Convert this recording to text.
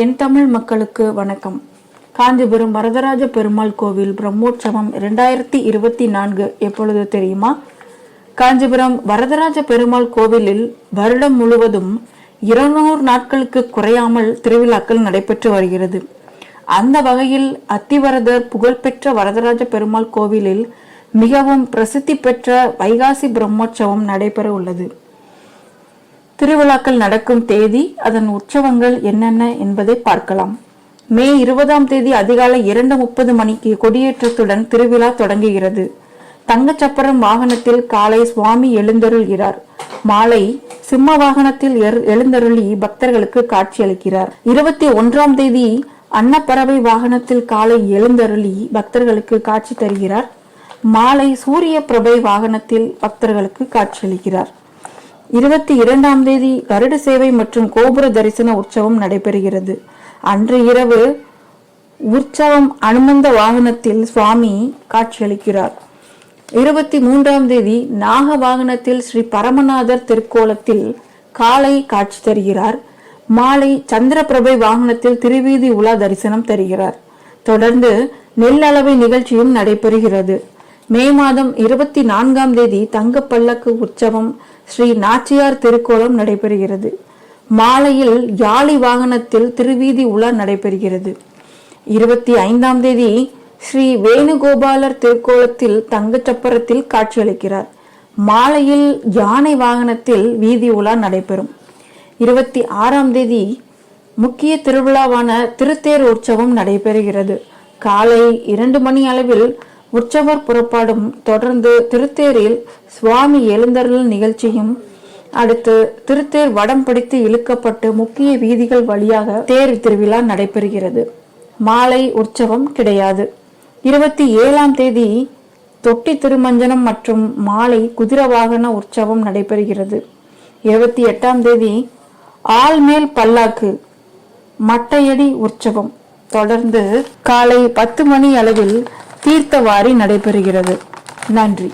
என் தமிழ் மக்களுக்கு வணக்கம். காஞ்சிபுரம் வரதராஜ பெருமாள் கோவில் பிரம்மோற்சவம் இரண்டாயிரத்தி இருபத்தி நான்கு எப்பொழுது தெரியுமா? காஞ்சிபுரம் வரதராஜ பெருமாள் கோவிலில் வருடம் முழுவதும் இருநூறு நாட்களுக்கு குறையாமல் திருவிழாக்கள் நடைபெற்று வருகிறது. அந்த வகையில் அத்திவரதர் புகழ்பெற்ற வரதராஜ பெருமாள் கோவிலில் மிகவும் பிரசித்தி பெற்ற வைகாசி பிரம்மோற்சவம் நடைபெற உள்ளது. திருவிழாக்கள் நடக்கும் தேதி அதன் உற்சவங்கள் என்னென்ன என்பதை பார்க்கலாம். மே இருபதாம் தேதி அதிகாலை இரண்டு முப்பது மணிக்கு கொடியேற்றத்துடன் திருவிழா தொடங்குகிறது. தங்கச்சப்பரம் வாகனத்தில் காலை சுவாமி எழுந்தருள்கிறார். மாலை சிம்ம வாகனத்தில் எழுந்தருளி பக்தர்களுக்கு காட்சியளிக்கிறார். இருபத்தி ஒன்றாம் தேதி அன்னப்பறவை வாகனத்தில் காலை எழுந்தருளி பக்தர்களுக்கு காட்சி தருகிறார். மாலை சூரிய பிரபை வாகனத்தில் பக்தர்களுக்கு காட்சியளிக்கிறார். இருபத்தி இரண்டாம் தேதி கருட சேவை மற்றும் கோபுர தரிசன உற்சவம் நடைபெறுகிறது. அன்று இரவு உற்சவம் அனுமந்த வாகனத்தில் சுவாமி காட்சியளிக்கிறார். இருபத்தி மூன்றாம் தேதி நாக வாகனத்தில் ஸ்ரீ பரமநாதர் திருக்கோலத்தில் காலை காட்சி தருகிறார். மாலை சந்திரபிரபை வாகனத்தில் திருவீதி உலா தரிசனம் தருகிறார். தொடர்ந்து நெல்லளவை நிகழ்ச்சியும் நடைபெறுகிறது. மே மாதம் இருபத்தி நான்காம் தேதி தங்கப்பல்லக்கு உற்சவம் ஸ்ரீ நாச்சியார் திருக்கோலம் நடைபெறுகிறது. மாலையில் யாழி வாகனத்தில் திருவீதி உலா நடைபெறுகிறது. இருபத்தி ஐந்தாம் தேதி ஸ்ரீ வேணுகோபாலர் திருக்கோலத்தில் தங்கச்சப்பரத்தில் காட்சியளிக்கிறார். மாலையில் யானை வாகனத்தில் வீதி உலா நடைபெறும். இருபத்தி ஆறாம் தேதி முக்கிய திருவிழாவான திருத்தேர் உற்சவம் நடைபெறுகிறது. காலை இரண்டு மணி அளவில் உற்சவர் புறப்பாடும் தொடர்ந்து திருத்தேரில் சுவாமி எழுந்தருள் நிகழ்ச்சியும் அடுத்து திருத்தேர் வடம் பிடித்து இழுக்கப்பட்டு முக்கிய வீதிகள் வழியாக தேர் திருவிழா நடைபெறுகிறது. மாலை உற்சவம் கிடையாது. இருபத்தி ஏழாம் தேதி தொட்டி திருமஞ்சனம் மற்றும் மாலை குதிரை வாகன உற்சவம் நடைபெறுகிறது. இருபத்தி எட்டாம் தேதி ஆள்மேல் பல்லாக்கு மட்டையடி உற்சவம். தொடர்ந்து காலை பத்து மணி அளவில் தீர்த்தவாரி நடைபெறுகிறது. நன்றி.